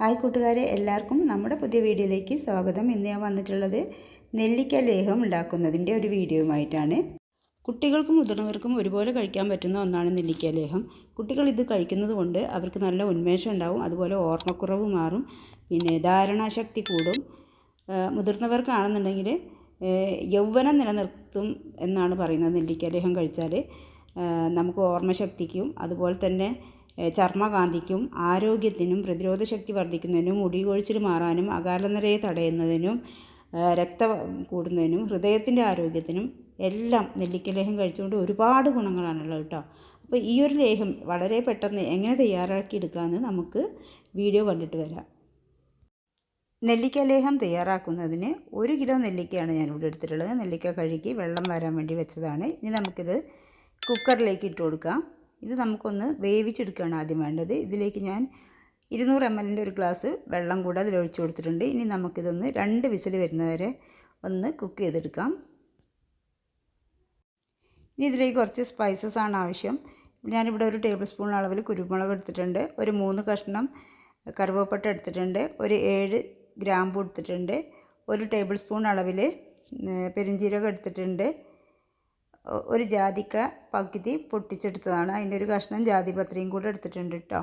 Hi കൂട്ടുകാരെ എല്ലാവർക്കും നമ്മുടെ പുതിയ വീഡിയോയിലേക്ക് സ്വാഗതം. ഇന്ന് ഞാൻ വന്നിട്ടുള്ളത് നെല്ലിക്ക ലേഹം ഉണ്ടാക്കുന്നതിന്റെ ഒരു വീഡിയോയുമായിട്ടാണ്. കുട്ടികൾക്കും മുതിർന്നവർക്കും ഒരുപോലെ കഴിക്കാൻ പറ്റുന്ന ഒന്നാണ് നെല്ലിക്ക ലേഹം. കുട്ടികൾ ഇത് കഴിക്കുന്നത് കൊണ്ട് അവർക്ക് നല്ല ഉന്മേഷം ഉണ്ടാവും അതുപോലെ ഓർമ്മക്കുറവ് മാറും പിന്നെ ധാരണാശക്തി കൂടും. മുതിർന്നവർക്കാണെന്നുണ്ടെങ്കിൽ യൗവനം നിലനിർത്തും എന്നാണ് പറയുന്നത് നെല്ലിക്ക ലേഹം കഴിച്ചാൽ. നമുക്ക് ഓർമ്മശക്തിക്കും അതുപോലെ തന്നെ ചർമ്മകാന്തിക്കും ആരോഗ്യത്തിനും പ്രതിരോധശക്തി വർദ്ധിക്കുന്നതിനും മുടി കൊഴിച്ചിൽ മാറാനും അകാലനരയെ തടയുന്നതിനും രക്ത കൂടുന്നതിനും ഹൃദയത്തിന്റെ ആരോഗ്യത്തിനും എല്ലാം നെല്ലിക്ക ലേഹം കഴിച്ചുകൊണ്ട് ഒരുപാട് ഗുണങ്ങളാണുള്ളത് കേട്ടോ. അപ്പോൾ ഈ ഒരു ലേഹം വളരെ പെട്ടെന്ന് എങ്ങനെ തയ്യാറാക്കി എടുക്കാമെന്ന് നമുക്ക് വീഡിയോ കണ്ടിട്ട് വരാം. നെല്ലിക്ക ലേഹം തയ്യാറാക്കുന്നതിന് ഒരു കിലോ നെല്ലിക്കയാണ് ഞാൻ ഇവിടെ എടുത്തിട്ടുള്ളത്. നെല്ലിക്ക കഴുകി വെള്ളം വരാൻ വേണ്ടി വെച്ചതാണ്. ഇനി നമുക്കിത് കുക്കറിലേക്ക് ഇട്ട് കൊടുക്കാം. ഇത് നമുക്കൊന്ന് വേവിച്ചെടുക്കുകയാണ് ആദ്യം വേണ്ടത്. ഇതിലേക്ക് ഞാൻ ഇരുന്നൂറ് എം എല്ലിന്റെ ഒരു ഗ്ലാസ് വെള്ളം കൂടെ അതിൽ ഒഴിച്ചു കൊടുത്തിട്ടുണ്ട്. ഇനി നമുക്കിതൊന്ന് രണ്ട് വിസിൽ വരുന്നവരെ ഒന്ന് കുക്ക് ചെയ്തെടുക്കാം. ഇനി ഇതിലേക്ക് കുറച്ച് സ്പൈസസ് ആണ് ആവശ്യം. ഞാനിവിടെ ഒരു ടേബിൾ സ്പൂൺ അളവിൽ കുരുമുളക് എടുത്തിട്ടുണ്ട്. ഒരു മൂന്ന് കഷ്ണം കറുവപ്പട്ട എടുത്തിട്ടുണ്ട്. ഒരു ഏഴ് ഗ്രാമ്പു എടുത്തിട്ടുണ്ട്. ഒരു ടേബിൾ സ്പൂൺ അളവിൽ പെരിഞ്ജീരകം എടുത്തിട്ടുണ്ട്. ഒരു ജാതിക്ക പകുതി പൊട്ടിച്ചെടുത്തതാണ്. അതിന്റെ ഒരു കഷ്ണം ജാതിപത്രിയും കൂടെ എടുത്തിട്ടുണ്ട് കേട്ടോ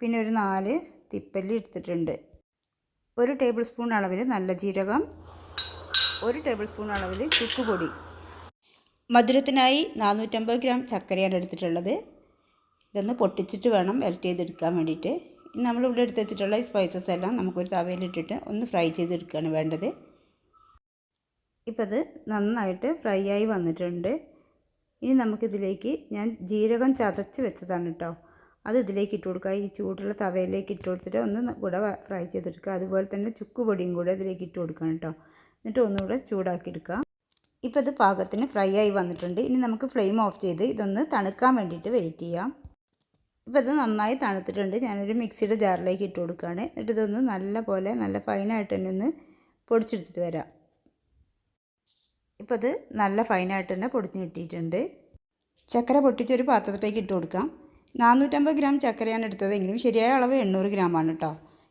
പിന്നെ ഒരു നാല് തിപ്പല്ലി എടുത്തിട്ടുണ്ട്. ഒരു ടേബിൾ സ്പൂൺ അളവിൽ നല്ല ജീരകം ഒരു ടേബിൾ സ്പൂൺ അളവിൽ ചുക്കുപൊടി മധുരത്തിനായി നാനൂറ്റമ്പത് ഗ്രാം ചക്കരയാണ് എടുത്തിട്ടുള്ളത്. ഇതൊന്ന് പൊട്ടിച്ചിട്ട് വേണം മെൽറ്റ് ചെയ്തെടുക്കാൻ വേണ്ടിയിട്ട്. ഇനി നമ്മളിവിടെ എടുത്ത് വെച്ചിട്ടുള്ള ഈ സ്പൈസസ് എല്ലാം നമുക്കൊരു തവയിലിട്ടിട്ട് ഒന്ന് ഫ്രൈ ചെയ്തെടുക്കുകയാണ് വേണ്ടത്. ഇപ്പം അത് നന്നായിട്ട് ഫ്രൈ ആയി വന്നിട്ടുണ്ട്. ഇനി നമുക്കിതിലേക്ക് ഞാൻ ജീരകം ചതച്ച് വെച്ചതാണ് കേട്ടോ അത് ഇതിലേക്ക് ഇട്ട് കൊടുക്കുക. ഈ ചൂടുള്ള തവയിലേക്ക് ഇട്ട് കൊടുത്തിട്ട് ഒന്ന് കൂടെ ഫ്രൈ ചെയ്തെടുക്കുക. അതുപോലെ തന്നെ ചുക്ക് പൊടിയും കൂടെ ഇതിലേക്ക് ഇട്ട് കൊടുക്കണം കേട്ടോ എന്നിട്ട് ഒന്നുകൂടെ ചൂടാക്കി എടുക്കുക. ഇപ്പോൾ ഇത് പാകത്തിന് ഫ്രൈ ആയി വന്നിട്ടുണ്ട്. ഇനി നമുക്ക് ഫ്ലെയിം ഓഫ് ചെയ്ത് ഇതൊന്ന് തണുക്കാൻ വേണ്ടിയിട്ട് വെയിറ്റ് ചെയ്യാം. ഇപ്പോൾ ഇത് നന്നായി തണുത്തിട്ടുണ്ട്. ഞാനൊരു മിക്സിയുടെ ജാറിലേക്ക് ഇട്ട് കൊടുക്കുകയാണ്. എന്നിട്ട് ഇതൊന്ന് നല്ല പോലെ നല്ല ഫൈനായിട്ട് തന്നെ ഒന്ന് പൊടിച്ചെടുത്തിട്ട് വരാം. ഇപ്പോൾ ഇത് നല്ല ഫൈനായിട്ട് തന്നെ പൊടിഞ്ഞ് കിട്ടിയിട്ടുണ്ട്. ചക്കര പൊട്ടിച്ചൊരു പാത്രത്തിലേക്ക് ഇട്ട് കൊടുക്കാം. നാനൂറ്റമ്പത് ഗ്രാം ചക്കരയാണ് എടുത്തതെങ്കിലും ശരിയായ അളവ് എണ്ണൂറ് ഗ്രാമാണ് കേട്ടോ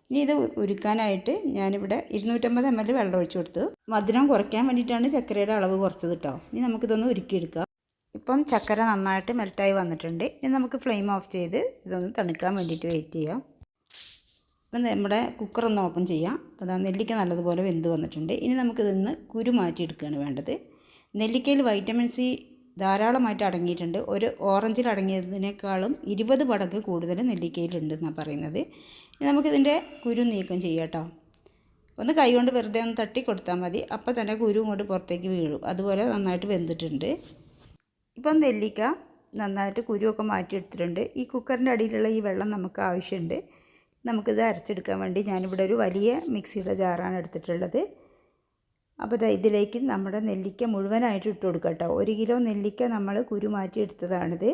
ഇനി ഇത് ഉരുക്കാനായിട്ട് ഞാനിവിടെ ഇരുന്നൂറ്റമ്പത് എം എൽ വെള്ളം ഒഴിച്ചു കൊടുത്തു. മധുരം കുറയ്ക്കാൻ വേണ്ടിയിട്ടാണ് ചക്കരയുടെ അളവ് കുറച്ചത് കേട്ടോ ഇനി നമുക്കിതൊന്ന് ഉരുക്കിയെടുക്കാം. ഇപ്പം ചക്കര നന്നായിട്ട് മെൽറ്റായി വന്നിട്ടുണ്ട്. ഇനി നമുക്ക് ഫ്ലെയിം ഓഫ് ചെയ്ത് ഇതൊന്ന് തണുക്കാൻ വേണ്ടിയിട്ട് വെയിറ്റ് ചെയ്യാം. അപ്പം നമ്മുടെ കുക്കർ ഒന്ന് ഓപ്പൺ ചെയ്യാം. അപ്പോൾ അതാ നെല്ലിക്ക നല്ലതുപോലെ വെന്ത് വന്നിട്ടുണ്ട്. ഇനി നമുക്കിതൊന്ന് കുരു മാറ്റിയെടുക്കുകയാണ് വേണ്ടത്. നെല്ലിക്കയിൽ വൈറ്റമിൻ സി ധാരാളമായിട്ട് അടങ്ങിയിട്ടുണ്ട്. ഒരു ഓറഞ്ചിൽ അടങ്ങിയതിനേക്കാളും ഇരുപത് മടങ്ങ് കൂടുതൽ നെല്ലിക്കയിലുണ്ടെന്നാണ് പറയുന്നത്. ഇനി നമുക്കിതിന്റെ കുരു നീക്കം ചെയ്യാം കേട്ടോ ഒന്ന് കൈകൊണ്ട് വെറുതെ ഒന്ന് തട്ടി കൊടുത്താൽ മതി. അപ്പോൾ തന്നെ കുരു ഇങ്ങോട്ട് പുറത്തേക്ക് വീഴും. അതുപോലെ നന്നായിട്ട് വെന്തിട്ടുണ്ട്. ഇപ്പം നെല്ലിക്ക നന്നായിട്ട് കുരുവൊക്കെ മാറ്റിയെടുത്തിട്ടുണ്ട്. ഈ കുക്കറിന്റെ അടിയിലുള്ള ഈ വെള്ളം നമുക്ക് ആവശ്യമുണ്ട്. നമുക്കിത് അരച്ചെടുക്കാൻ വേണ്ടി ഞാനിവിടെ ഒരു വലിയ മിക്സിയുടെ ജാറാണ് എടുത്തിട്ടുള്ളത്. അപ്പോൾ ഇതിലേക്ക് നമ്മുടെ നെല്ലിക്ക മുഴുവനായിട്ട് ഇട്ട് കൊടുക്കുക കേട്ടോ. ഒരു കിലോ നെല്ലിക്ക നമ്മൾ കുരു മാറ്റി എടുത്തതാണിത്.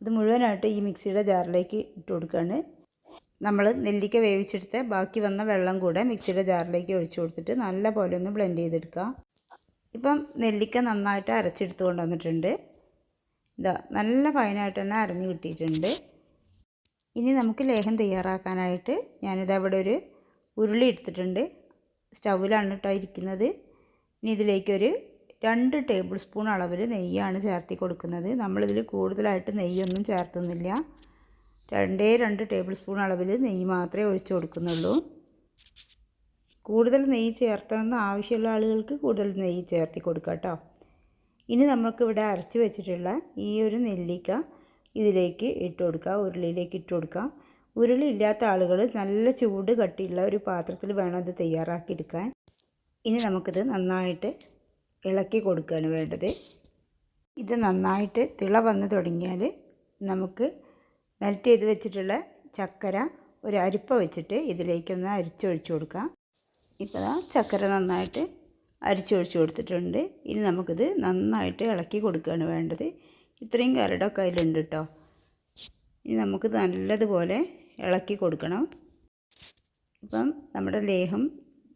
അത് മുഴുവനായിട്ട് ഈ മിക്സിയുടെ ജാറിലേക്ക് ഇട്ട് കൊടുക്കുകയാണ്. നമ്മൾ നെല്ലിക്ക വേവിച്ചെടുത്ത് ബാക്കി വന്ന വെള്ളം കൂടെ മിക്സിയുടെ ജാറിലേക്ക് ഒഴിച്ചു കൊടുത്തിട്ട് നല്ല പോലെ ഒന്ന് ബ്ലെൻഡ് ചെയ്തെടുക്കുക. ഇപ്പം നെല്ലിക്ക നന്നായിട്ട് അരച്ചെടുത്ത് കൊണ്ടുവന്നിട്ടുണ്ട്. ഇതാ നല്ല ഫൈനായിട്ട് തന്നെ അരഞ്ഞ് കിട്ടിയിട്ടുണ്ട്. ഇനി നമുക്ക് ലേഹം തയ്യാറാക്കാനായിട്ട് ഞാനിത് അവിടെ ഒരു ഉരുളി എടുത്തിട്ടുണ്ട്. സ്റ്റൗവിലാണ് കേട്ടോ ഇരിക്കുന്നത്. ഇനി ഇതിലേക്കൊരു രണ്ട് ടേബിൾ സ്പൂൺ അളവിൽ നെയ്യാണ് ചേർത്തി കൊടുക്കുന്നത്. നമ്മളിതിൽ കൂടുതലായിട്ട് നെയ്യൊന്നും ചേർത്തുന്നില്ല. രണ്ടേ രണ്ട് ടേബിൾ സ്പൂൺ അളവിൽ നെയ്യ് മാത്രമേ ഒഴിച്ചു കൊടുക്കുന്നുള്ളൂ. കൂടുതൽ നെയ്യ് ചേർത്തണമെന്ന് ആവശ്യമുള്ള ആളുകൾക്ക് കൂടുതൽ നെയ്യ് ചേർത്തി കൊടുക്കാം കേട്ടോ. ഇനി നമുക്കിവിടെ അരച്ച് വെച്ചിട്ടുള്ള ഈ ഒരു നെല്ലിക്ക ഇതിലേക്ക് ഇട്ട് കൊടുക്കുക ഉരുളിയിലേക്ക് ഇട്ട് കൊടുക്കുക ഉരുളി ഇല്ലാത്ത ആളുകൾ നല്ല ചൂട് കട്ടിയുള്ള ഒരു പാത്രത്തിൽ വേണം അത് തയ്യാറാക്കി എടുക്കാൻ. ഇനി നമുക്കിത് നന്നായിട്ട് ഇളക്കി കൊടുക്കുകയാണ് വേണ്ടത്. ഇത് നന്നായിട്ട് തിള വന്ന് തുടങ്ങിയാൽ നമുക്ക് മെൽറ്റ് ചെയ്ത് വെച്ചിട്ടുള്ള ചക്കര ഒരു അരിപ്പ വെച്ചിട്ട് ഇതിലേക്കൊന്ന് അരിച്ചൊഴിച്ച് കൊടുക്കാം. ഇപ്പോൾ ആ ചക്കര നന്നായിട്ട് അരിച്ചൊഴിച്ച് കൊടുത്തിട്ടുണ്ട്. ഇനി നമുക്കിത് നന്നായിട്ട് ഇളക്കി കൊടുക്കുകയാണ് വേണ്ടത്. ഇത്രയും കരടൊക്കെ അതിലുണ്ട് കേട്ടോ ഇനി നമുക്ക് നല്ലതുപോലെ ഇളക്കി കൊടുക്കണം. ഇപ്പം നമ്മുടെ ലേഹം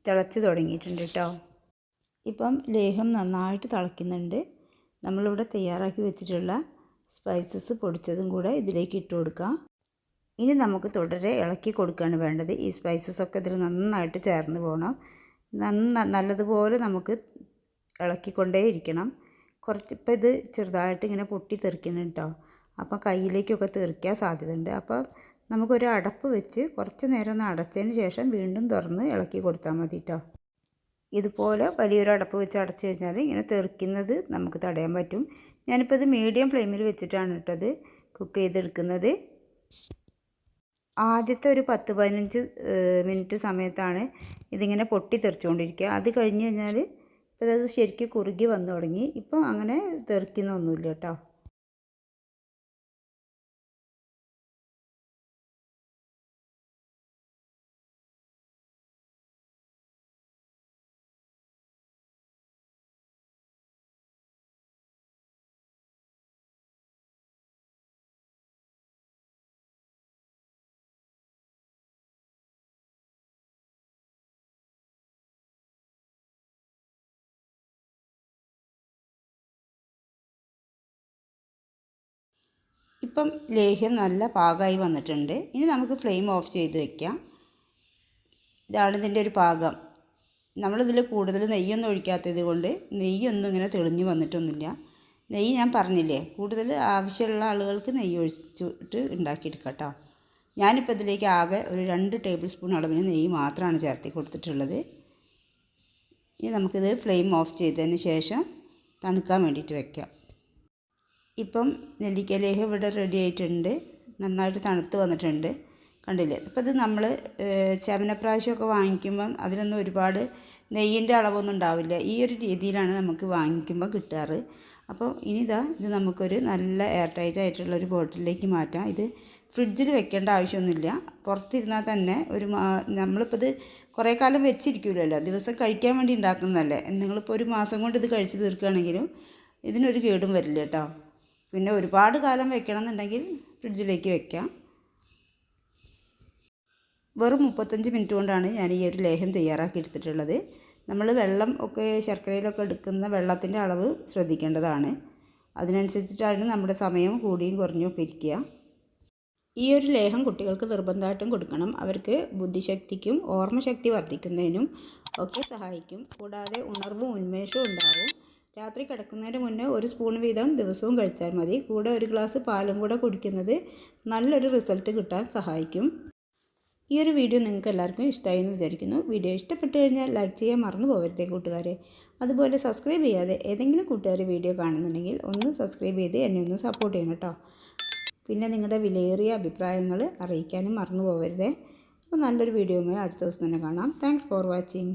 തിളച്ച് തുടങ്ങിയിട്ടുണ്ട് കേട്ടോ ഇപ്പം ലേഹം നന്നായിട്ട് തിളയ്ക്കുന്നുണ്ട്. നമ്മളിവിടെ തയ്യാറാക്കി വെച്ചിട്ടുള്ള സ്പൈസസ് പൊടിച്ചതും കൂടെ ഇതിലേക്ക് ഇട്ട് കൊടുക്കാം. ഇനി നമുക്ക് തുടരെ ഇളക്കി കൊടുക്കുകയാണ് വേണ്ടത്. ഈ സ്പൈസസ് ഒക്കെ ഇതിൽ നന്നായിട്ട് ചേർന്ന് പോകണം നന്ന നല്ലതുപോലെ നമുക്ക് ഇളക്കിക്കൊണ്ടേ ഇരിക്കണം. കുറച്ച് ഇപ്പം ഇത് ചെറുതായിട്ട് ഇങ്ങനെ പൊട്ടി തെറിക്കണം കേട്ടോ അപ്പോൾ കയ്യിലേക്കൊക്കെ തെറിക്കാൻ സാധ്യതയുണ്ട്. അപ്പോൾ നമുക്കൊരു അടപ്പ് വെച്ച് കുറച്ച് നേരം ഒന്ന് അടച്ചതിന് ശേഷം വീണ്ടും തുറന്ന് ഇളക്കി കൊടുത്താൽ മതി കേട്ടോ ഇതുപോലെ വലിയൊരു അടപ്പ് വെച്ച് അടച്ചു കഴിഞ്ഞാൽ ഇങ്ങനെ തെറിക്കുന്നത് നമുക്ക് തടയാൻ പറ്റും. ഞാനിപ്പോൾ ഇത് മീഡിയം ഫ്ലെയിമിൽ വെച്ചിട്ടാണ് ഇട്ടത് കുക്ക് ചെയ്തെടുക്കുന്നത്. ആദ്യത്തെ ഒരു പത്ത് പതിനഞ്ച് മിനിറ്റ് സമയത്താണ് ഇതിങ്ങനെ പൊട്ടി തെറിച്ചുകൊണ്ടിരിക്കുക. അത് കഴിഞ്ഞ് കഴിഞ്ഞാൽ ഇപ്പോൾ അത് ശരിക്കും കുറുകി വന്നു തുടങ്ങി. ഇപ്പോൾ അങ്ങനെ തെറിക്കുന്നൊന്നുമില്ല കേട്ടോ ഇപ്പം ലേഹ്യം നല്ല പാകമായി വന്നിട്ടുണ്ട്. ഇനി നമുക്ക് ഫ്ലെയിം ഓഫ് ചെയ്ത് വെക്കാം. ഇതാണ് ഇതിന്റെ ഒരു പാകം. നമ്മളിതിൽ കൂടുതൽ നെയ്യൊന്നും ഒഴിക്കാത്തത് കൊണ്ട് നെയ്യൊന്നും ഇങ്ങനെ തെളിഞ്ഞ് വന്നിട്ടൊന്നുമില്ല. നെയ്യ് ഞാൻ പറഞ്ഞില്ലേ കൂടുതൽ ആവശ്യമുള്ള ആളുകൾക്ക് നെയ്യ് ഒഴിച്ചിട്ട് ഉണ്ടാക്കിയെടുക്കാം കേട്ടോ ഞാനിപ്പോൾ ഇതിലേക്ക് ആകെ ഒരു രണ്ട് ടേബിൾ സ്പൂൺ അളവിന് നെയ്യ് മാത്രമാണ് ചേർത്തി കൊടുത്തിട്ടുള്ളത്. ഇനി നമുക്കിത് ഫ്ലെയിം ഓഫ് ചെയ്തതിന് ശേഷം തണുക്കാൻ വേണ്ടിയിട്ട് വെക്കാം. ഇപ്പം നെല്ലിക്കലേഹം ഇവിടെ റെഡി ആയിട്ടുണ്ട്. നന്നായിട്ട് തണുത്ത് വന്നിട്ടുണ്ട്. കണ്ടില്ലേ? അപ്പോൾ ഇത് നമ്മൾ ചവനപ്രാവശ്യമൊക്കെ വാങ്ങിക്കുമ്പം അതിനൊന്നും ഒരുപാട് നെയ്യിന്റെ അളവൊന്നും ഉണ്ടാവില്ല. ഈ ഒരു രീതിയിലാണ് നമുക്ക് വാങ്ങിക്കുമ്പോൾ കിട്ടാറ്. അപ്പോൾ ഇനി ഇതാ ഇത് നമുക്കൊരു നല്ല എയർ ടൈറ്റ് ആയിട്ടുള്ള ഒരു ബോട്ടിലേക്ക് മാറ്റാം. ഇത് ഫ്രിഡ്ജിൽ വെക്കേണ്ട ആവശ്യമൊന്നുമില്ല. പുറത്തിരുന്നാൽ തന്നെ ഒരു നമ്മളിപ്പോൾ ഇത് കുറേ കാലം വെച്ചിരിക്കുമല്ലോ ദിവസം കഴിക്കാൻ വേണ്ടി ഉണ്ടാക്കുന്നതല്ലേ. നിങ്ങളിപ്പോൾ ഒരു മാസം കൊണ്ട് ഇത് കഴിച്ച് തീർക്കുകയാണെങ്കിലും ഇതിനൊരു കേടും വരില്ല കേട്ടോ. പിന്നെ ഒരുപാട് കാലം വെക്കണം എന്നുണ്ടെങ്കിൽ ഫ്രിഡ്ജിലേക്ക് വെക്കാം. വെറും മുപ്പത്തഞ്ച് മിനിറ്റ് കൊണ്ടാണ് ഞാൻ ഈ ഒരു ലേഹം തയ്യാറാക്കി എടുത്തിട്ടുള്ളത്. നമ്മൾ വെള്ളം ഒക്കെ ശർക്കരയിലൊക്കെ എടുക്കുന്ന വെള്ളത്തിന്റെ അളവ് ശ്രദ്ധിക്കേണ്ടതാണ്. അതിനനുസരിച്ചിട്ടാണ് നമ്മുടെ സമയം കൂടിയും കുറഞ്ഞും ഒക്കെ ഇരിക്കുക. ഈ ഒരു ലേഹം കുട്ടികൾക്ക് നിർബന്ധമായിട്ടും കൊടുക്കണം. അവർക്ക് ബുദ്ധിശക്തിക്കും ഓർമ്മശക്തി വർദ്ധിക്കുന്നതിനും ഒക്കെ സഹായിക്കും. കൂടാതെ ഉണർവും ഉന്മേഷവും ഉണ്ടാവും. രാത്രി കിടക്കുന്നതിന് മുന്നേ ഒരു സ്പൂൺ വീതം ദിവസവും കഴിച്ചാൽ മതി. കൂടെ ഒരു ഗ്ലാസ് പാലും കൂടെ കുടിക്കുന്നത് നല്ലൊരു റിസൾട്ട് കിട്ടാൻ സഹായിക്കും. ഈ ഒരു വീഡിയോ നിങ്ങൾക്ക് എല്ലാവർക്കും ഇഷ്ടമായി എന്ന് വിചാരിക്കുന്നു. വീഡിയോ ഇഷ്ടപ്പെട്ടു കഴിഞ്ഞാൽ ലൈക്ക് ചെയ്യാൻ മറന്നു പോകരുതേ കൂട്ടുകാരെ. അതുപോലെ സബ്സ്ക്രൈബ് ചെയ്യാതെ ഏതെങ്കിലും കൂട്ടുകാർ വീഡിയോ കാണുന്നുണ്ടെങ്കിൽ ഒന്ന് സബ്സ്ക്രൈബ് ചെയ്ത് എന്നെ ഒന്ന് സപ്പോർട്ട് ചെയ്യണം കേട്ടോ. പിന്നെ നിങ്ങളുടെ വിലയേറിയ അഭിപ്രായങ്ങൾ അറിയിക്കാനും മറന്നു പോകരുതേ. അപ്പോൾ നല്ലൊരു വീഡിയോയുമായി അടുത്ത ദിവസം തന്നെ കാണാം. Thanks for watching